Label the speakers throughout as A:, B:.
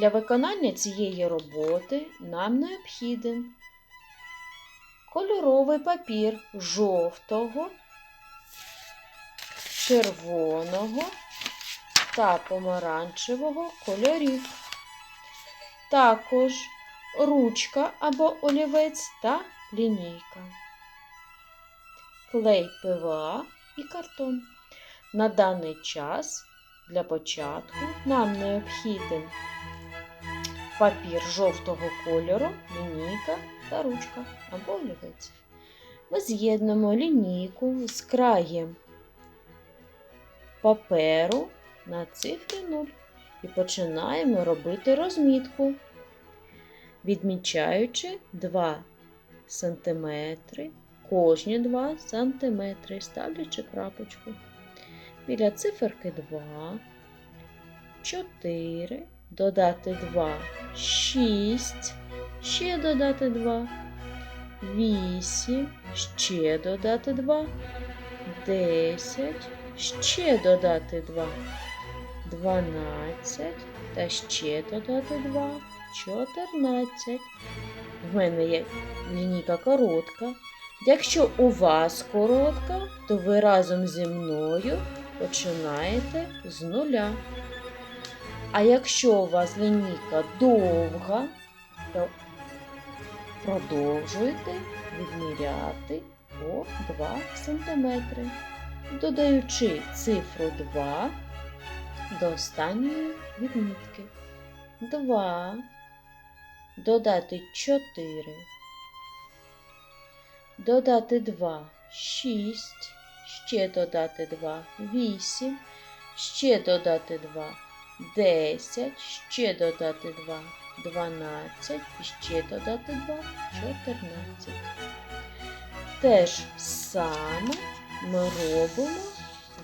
A: Для виконання цієї роботи нам необхіден кольоровий папір жовтого, червоного та помаранчевого кольорів. Також ручка або олівець та лінійка, клей ПВА і картон. На даний час для початку нам необхіден папір жовтого кольору, лінійка та ручка або олівець. Ми з'єднуємо лінійку з краєм паперу на цифрі 0 і починаємо робити розмітку, відмічаючи 2 см, кожні 2 см, ставлячи крапочку. Біля циферки 2, 4, додати 2, 6, ще додати 2, 8, ще додати 2, 10, ще додати 2, 12 та ще додати 2, 14. В мене є лінійка коротка. Якщо у вас коротка, то ви разом зі мною починаєте з нуля. А якщо у вас лінійка довга, то продовжуйте відміряти по 2 см, додаючи цифру 2 до останньої відмітки. 2, додати 4, додати 2, 6, ще додати 2, 8, ще додати 2, 10, ще додати 2, 12, і ще додати 2, 14. Те ж саме ми робимо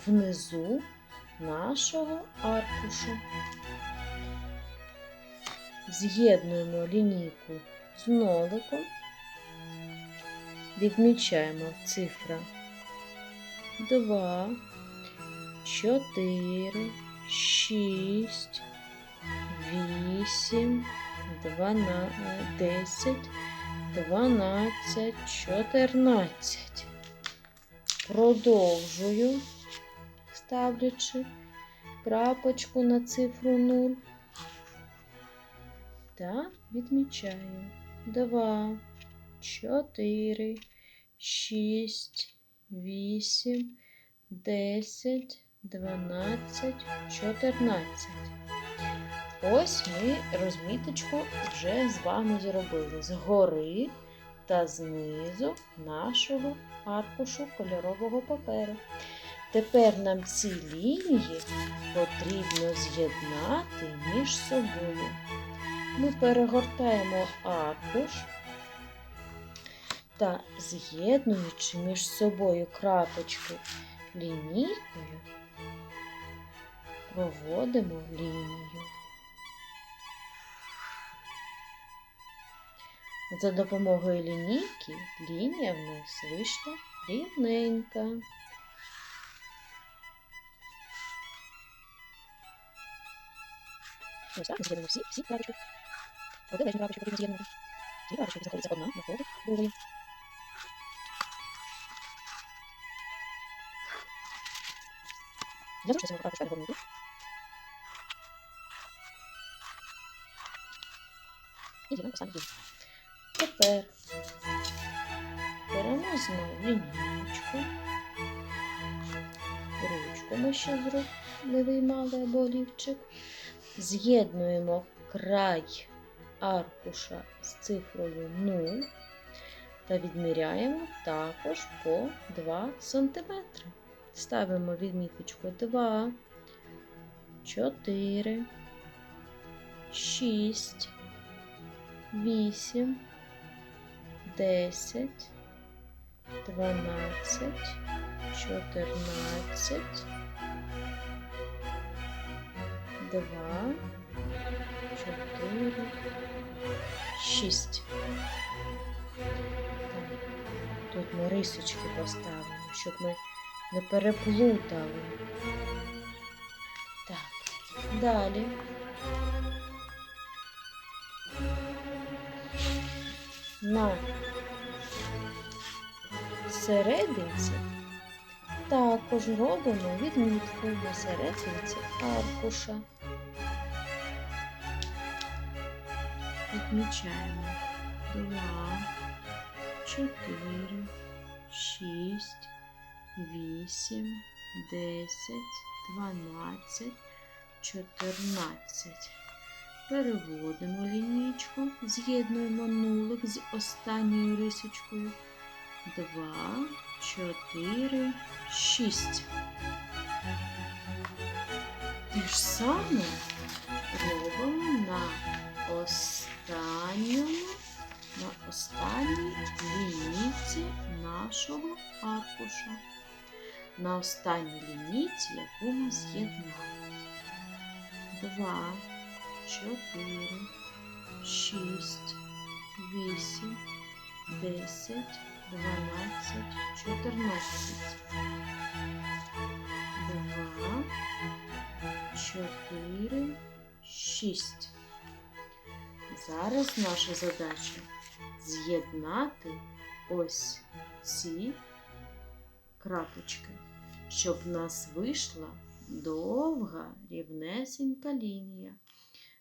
A: внизу нашого аркушу. З'єднуємо лінійку з ноликом, відмічаємо цифра 2, 4, 6, 8, 12, 10, 12, 14. Продовжую, ставлячи крапочку на цифру 0 та відмічаю 2, 4, 6, 8, 10, 12, 14. Ось ми розміточку вже з вами зробили згори та знизу нашого аркушу кольорового паперу. Тепер нам ці лінії потрібно з'єднати між собою. Ми перегортаємо аркуш та з'єднуючи між собою крапочки лінійкою, проводимо лінію. За допомогою лінійки лінія в нас вийшла рівненька. Ось так, ми з'єднуємо всі, всі крапочки. Протилежні крапочки потрібно з'єднувати. Ці крапочки знаходяться одна навпроти другої. Для зручності крапочка не І з'єднуємо останню лінію. Тепер беремо знову лінійку. Ручку ми ще не виймали або олівчик. З'єднуємо край аркуша з цифрою 0 та відміряємо також по 2 см. Ставимо відміточку 2, 4, 6, 8, 10, 12, 14, 2, 4, 6. Тут ми рисочки поставимо, щоб ми не переплутали. Так, далі на серединці також робимо відмітку на серединці аркуша. Відмічаємо 2, 4, 6, 8, 10, 12, 14. Переводимо лінійку, з'єднуємо нулик з останньою рисочкою. 2, 4, 6. Те ж саме робимо на останньому, на останній лінійці нашого аркуша. На останній лінійці, яку ми з'єднали. 2, 4, 6, 8, 10, 12, 14. 2, 4, 6. Зараз наша задача з'єднати ось ці крапочки, щоб в нас вийшла довга рівнесенька лінія.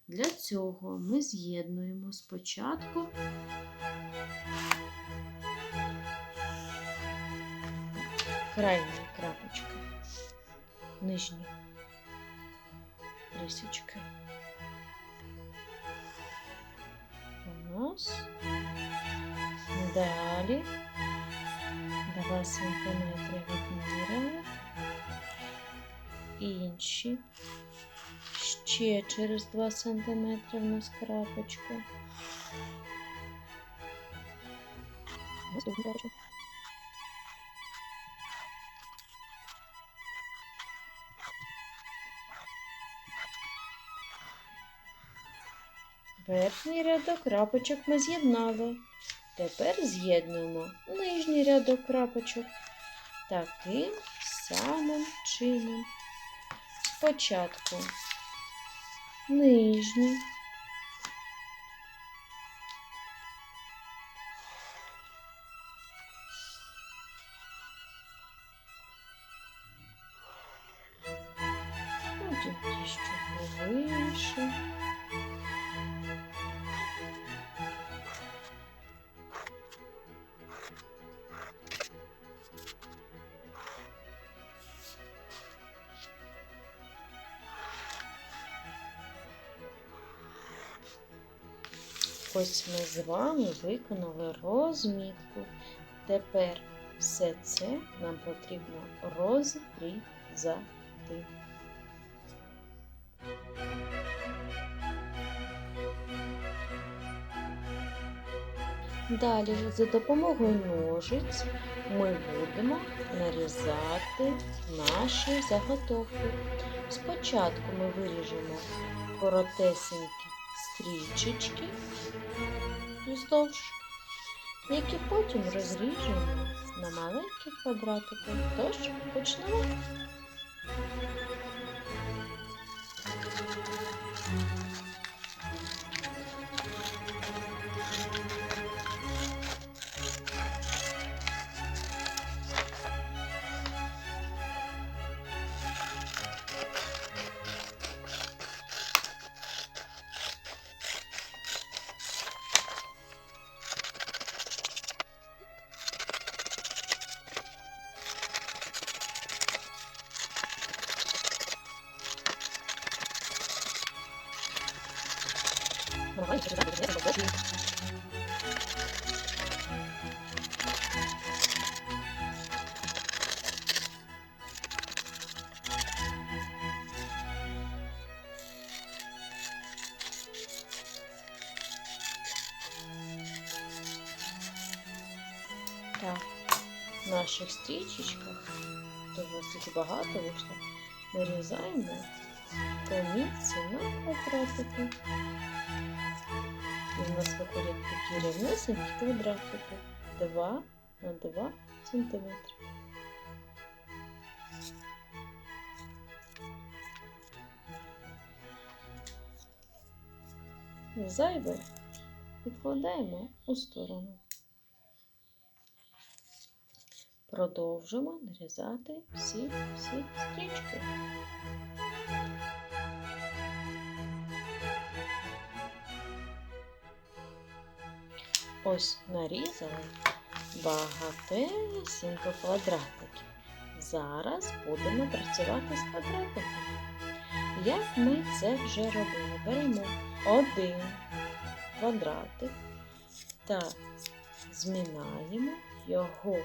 A: Для цього ми з'єднуємо спочатку крайні крапочки, нижні рисочки. Раз. Далі 2 сантиметри відміряли. Інші. Ще через 2 сантиметри в нас. Крапочка. Верхній рядок крапочок ми з'єднали. Тепер з'єднуємо нижній рядок крапочок таким самим чином. Спочатку нижній, Ось ми з вами виконали розмітку. Тепер все це нам потрібно розрізати. Далі за допомогою ножиць ми будемо нарізати наші заготовки. Спочатку ми виріжемо коротесенькі стрічечки вздовж, які потім розріжемо на маленькі квадратики. Тож почнемо. Наших стрічечках, досить багато вийшло, нарізаємо по місці на квадратики. І в нас виходять такі рівнесенькі квадратики 2 на 2 сантиметри. Зайве відкладаємо у сторону. Продовжимо нарізати всі всі стрічки. Ось нарізали багатесенько квадратиків. Зараз будемо працювати з квадратиками. Як ми це вже робили? Беремо один квадратик та змінаємо його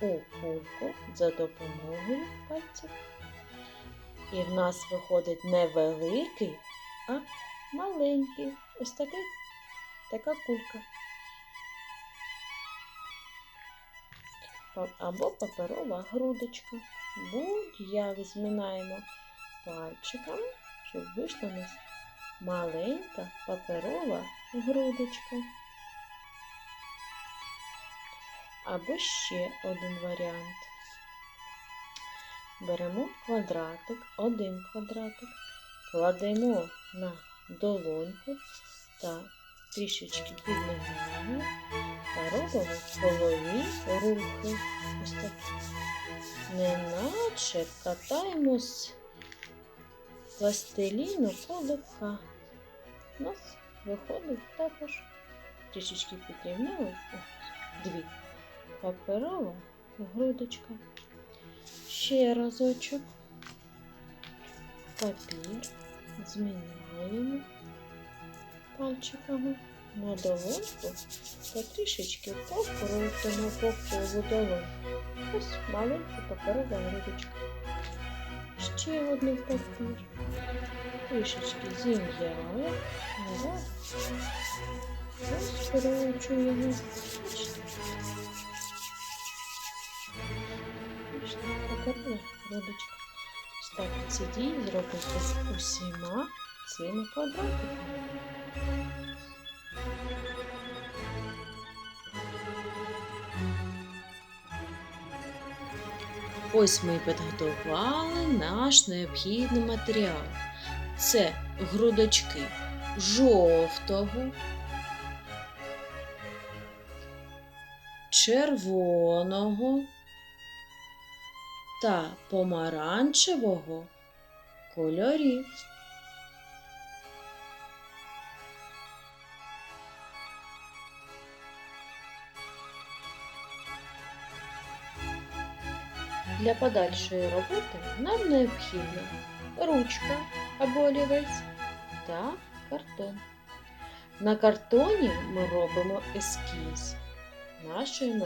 A: у кульку за допомогою пальців. І в нас виходить не великий, а маленький. Ось такий, така кулька. Або паперова грудочка. Будь-як зминаємо пальчиками, щоб вийшла у нас маленька паперова грудочка. Або ще один варіант. Беремо квадратик, один квадратик, кладемо на долоньку та трішечки підминаємо та робимо голові рухи. Ось так. Неначе катаємо з пластиліну колобка. У нас виходить також трішечки підрівняли. Дві паперова грудочка. Ще разочок. Папір зміняємо пальчиками на долоньку та трішечки покрутимо по колу долоньку. Ось маленька паперова грудочка. Ще один папір. Трішечки зім'яли. Розкручуємо. Грудочка. Ось так ці дії зробити з усіма цими квадратиками. Ось ми підготували наш необхідний матеріал. Це грудочки жовтого, червоного та помаранчевого кольорів. Для подальшої роботи нам необхідна ручка або олівець та картон. На картоні ми робимо ескіз нашої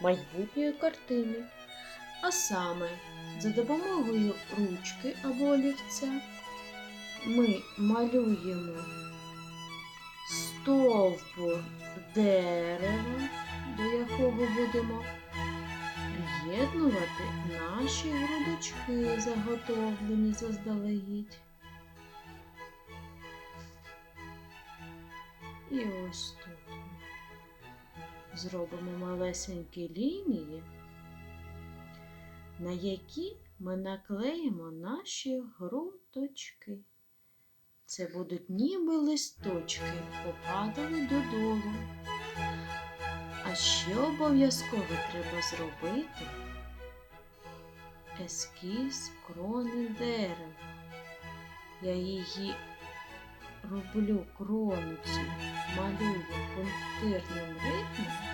A: майбутньої картини. А саме за допомогою ручки або олівця ми малюємо стовбур дерева, до якого будемо приєднувати наші грудочки, заготовлені заздалегідь. І ось тут зробимо малесенькі лінії, на які ми наклеїмо наші грудочки. Це будуть ніби листочки, попадали додолу. А ще обов'язково треба зробити ескіз крони дерева. Я її роблю крону малюю пунктирним ритмом,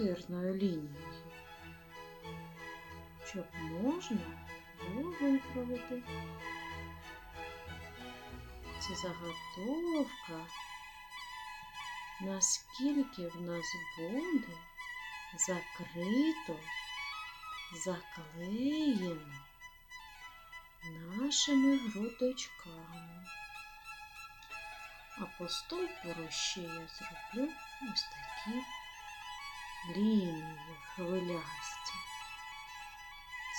A: пунктирною лінією, щоб можна було виправити. Це заготовка, наскільки в нас буде закрито, заклеєно нашими грудочками. А по стовпору ще я зроблю ось такі лінії хвилясті.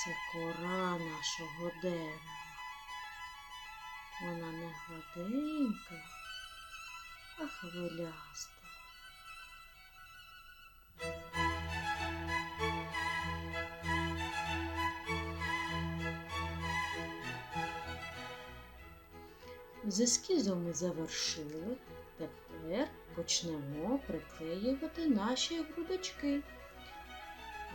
A: Це кора нашого дерева. Вона не гладенька, а хвиляста. З ескізом ми завершили. Тепер почнемо приклеювати наші грудочки.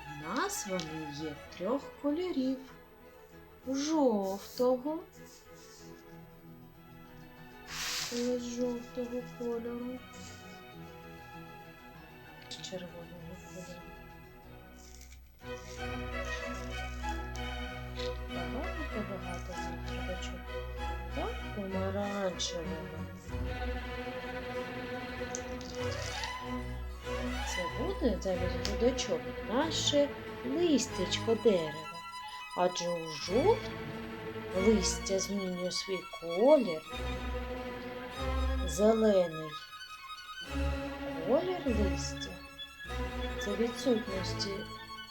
A: У нас вони є трьох кольорів: жовтого, ось жовтого кольору, з червоного кольору. Багато-багато грудочок. Так, помаранчевого. Це буде замість грудочок наше листячко дерева. Адже у жовтні листя змінює свій колір. Зелений колір листя це відсутності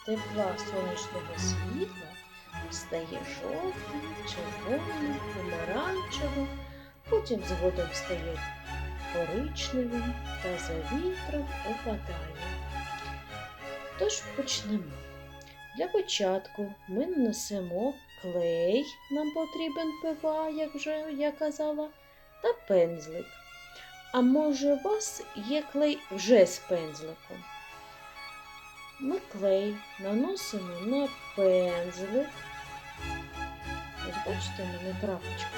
A: тепла сонячного світла стає жовтим, червоним, помаранчевим, потім згодом стає коричневим та за вітром опадає. Тож почнемо. Для початку ми нанесемо клей, нам потрібен ПВА, як вже я казала, та пензлик. А може у вас є клей вже з пензликом? Ми клей наносимо на пензлик. Ось бачите, у мене крапочка.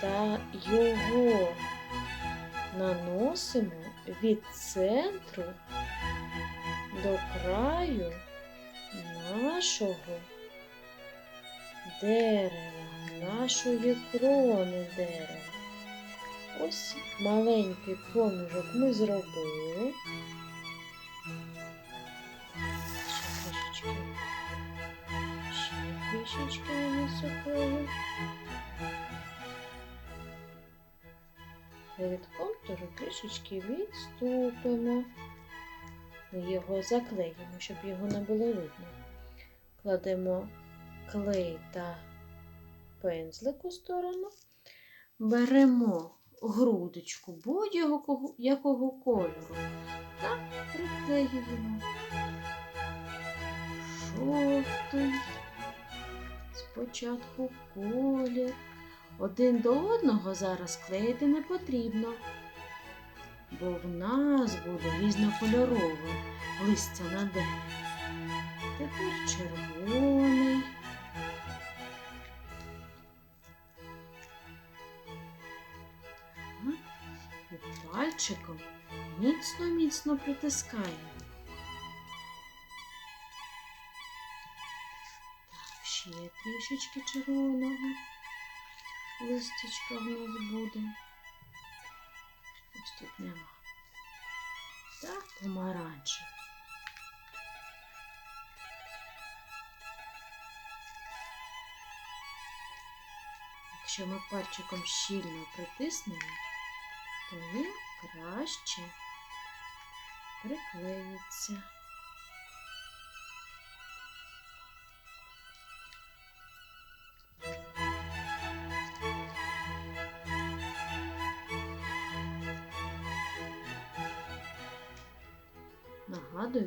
A: Та його наносимо від центру до краю нашого дерева, нашої крони дерева. Ось маленький проміжок ми зробили. Ще трішечки нанесу клею. Від контуру трішечки відступимо. Його заклеїмо, щоб його не було видно. Кладемо клей та пензлик у сторону. Беремо грудочку будь-якого якого кольору та приклеюємо. Жовтий. Спочатку колір. Один до одного зараз клеїти не потрібно, бо в нас буде різнокольорове листя на дереві. Тепер червоний. І пальчиком міцно-міцно притискаємо. Ще трішечки червоного листячка в нас буде. Ось тут нема. Так, помаранчевий. Якщо ми пальчиком щільно притиснемо, то він краще приклеїться.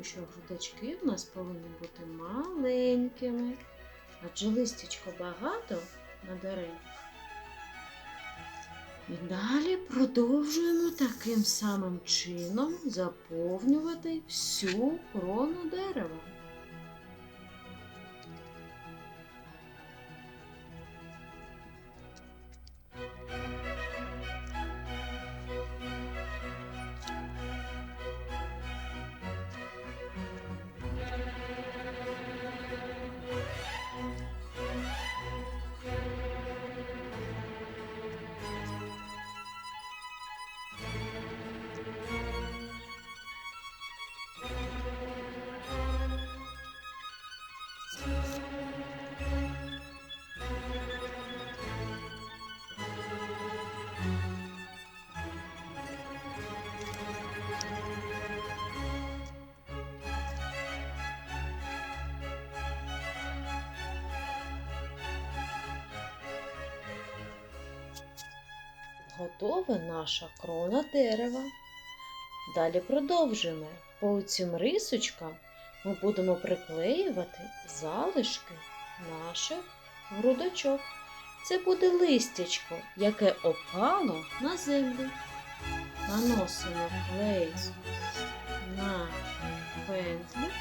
A: Що грудочки в нас повинні бути маленькими, адже листячко багато на деревах. І далі продовжуємо таким самим чином заповнювати всю крону дерева. Готова наша крона дерева. Далі продовжуємо. По цим рисочкам ми будемо приклеювати залишки наших грудочок. Це буде листячко, яке опало на землю. наносимо клей на пензлик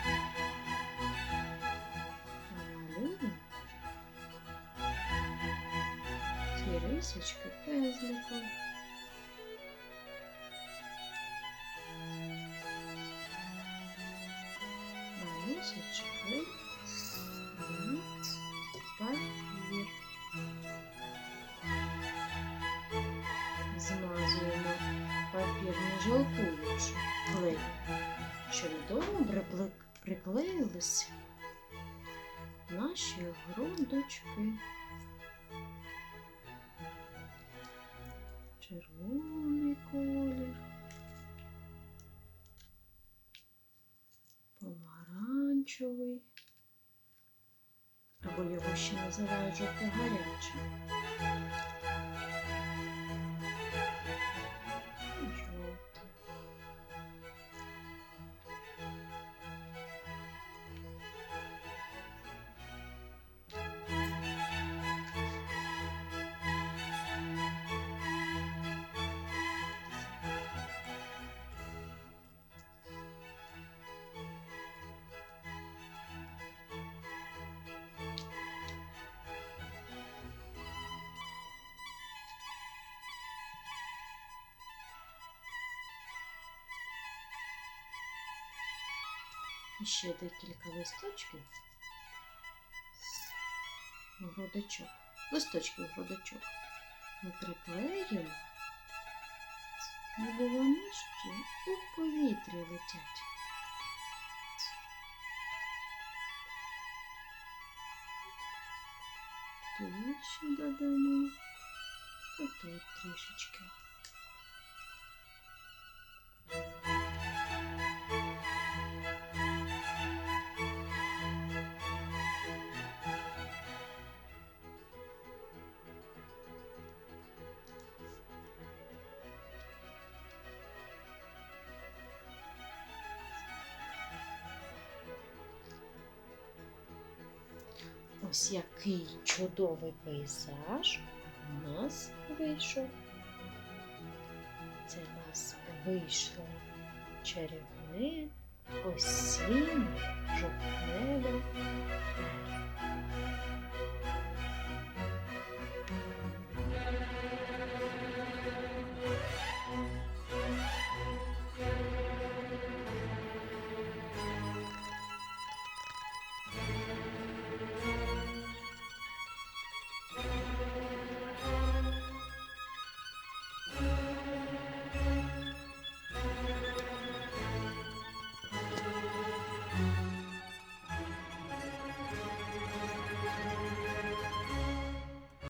A: клей на папір. Змазуємо папір не жалкуючи клей, щоб добре приклеїлися наші грудочки. Червоний колір. Помаранчевий. Або його ще називають жовто-гарячий. Жовтий. Ще декілька листочків. Грудочок. Листочків грудочок. Ми приклеїмо, ніби вони ще у повітрі летять. Тут ще додамо, і тут трішечки. Ось який чудовий пейзаж у нас вийшов. Це у нас вийшло чарівне, осіннє, жовтневе.